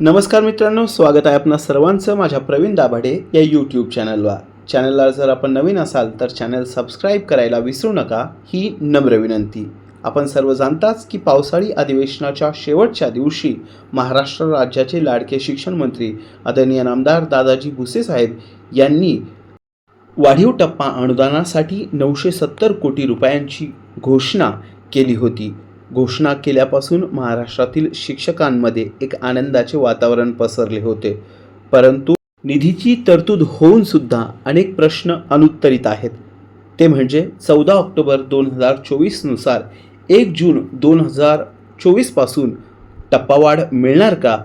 नमस्कार मित्रांनो स्वागत आहे आपणा सर्वांचं माझ्या प्रवीण दाभाडे या यूट्यूब चॅनलवर चॅनलला जर आपण नवीन असाल तर चॅनल सबस्क्राईब करायला विसरू नका ही नम्र विनंती. आपण सर्व जाणताच की पावसाळी अधिवेशनाच्या शेवटच्या दिवशी महाराष्ट्र राज्याचे लाडके शिक्षण मंत्री आदरणीय नामदार दादाजी भुसे साहेब यांनी वाढीव टप्पा अनुदानासाठी नऊशे सत्तर कोटी रुपयांची घोषणा केली होती. घोषणा केल्यापासून महाराष्ट्रातील शिक्षकांमध्ये एक आनंदाचे वातावरण पसरले होते. परंतु निधीची तरतूद होऊन सुद्धा अनेक प्रश्न अनुत्तरित आहेत. ते म्हणजे चौदा ऑक्टोबर दोन हजार चोवीसनुसार एक जून दोन हजार चोवीसपासून टप्पावाढ मिळणार का?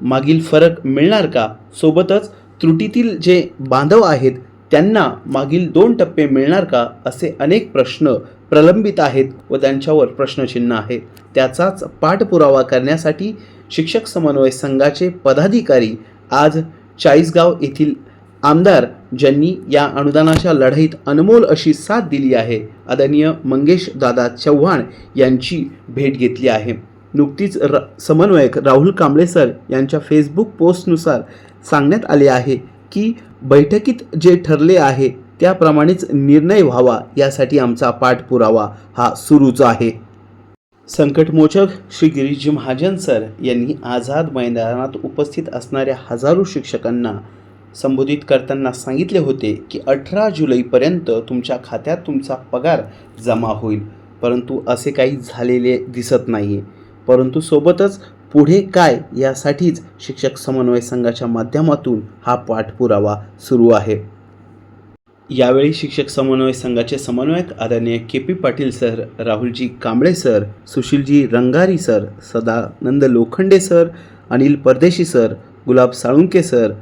मागील फरक मिळणार का? सोबतच त्रुटीतील जे बांधव आहेत त्यांना मागील दोन टप्पे मिळणार का असे अनेक प्रश्न प्रलंबित आहेत व त्यांच्यावर प्रश्नचिन्ह आहे. त्याचाच पाठपुरावा करण्यासाठी शिक्षक समन्वय संघाचे पदाधिकारी आज चाळीसगाव येथील आमदार ज्यांनी या अनुदानाच्या लढाईत अनमोल अशी साथ दिली आहे आदरणीय मंगेश दादा चव्हाण यांची भेट घेतली आहे. नुकतीच र समन्वयक राहुल कांबळे सर यांच्या फेसबुक पोस्टनुसार सांगण्यात आले आहे की बैठकीत जे ठरले आहे त्याप्रमाणेच निर्णय व्हावा यासाठी आमचा पाठपुरावा हा सुरूच आहे. संकटमोचक श्री गिरीजी महाजन सर यांनी आझाद मैदानात उपस्थित असणाऱ्या हजारो शिक्षकांना संबोधित करताना सांगितले होते की अठरा जुलैपर्यंत तुमच्या खात्यात तुमचा पगार जमा होईल परंतु असे काही झालेले दिसत नाही आहे परंतु सोबतच पुढे काय यासाठीच शिक्षक समन्वय संघाच्या माध्यमातून हा पाठपुरावा सुरू आहे. यावेळी शिक्षक समन्वय संघाचे समन्वयक आदरणीय K P Patil sir Rahulji Kamble sir Sushilji Rangari sir Sadanand Lokhande sir Anil Pardeshi sir Gulab Salunke sir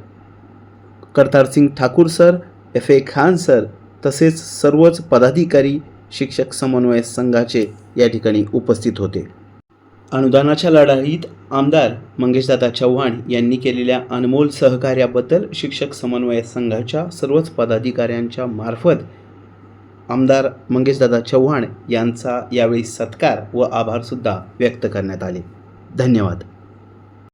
Kartarsingh Thakur sir F A Khan sir तसेच सर्वच पदाधिकारी शिक्षक समन्वय संघाचे या ठिकाणी उपस्थित होते. अनुदानाच्या लढाईत आमदार मंगेशदादा चव्हाण यांनी केलेल्या अनमोल सहकार्याबद्दल शिक्षक समन्वय संघाच्या सर्वच पदाधिकाऱ्यांच्या मार्फत आमदार मंगेशदादा चव्हाण यांचा यावेळी सत्कार व आभारसुद्धा व्यक्त करण्यात आले. धन्यवाद.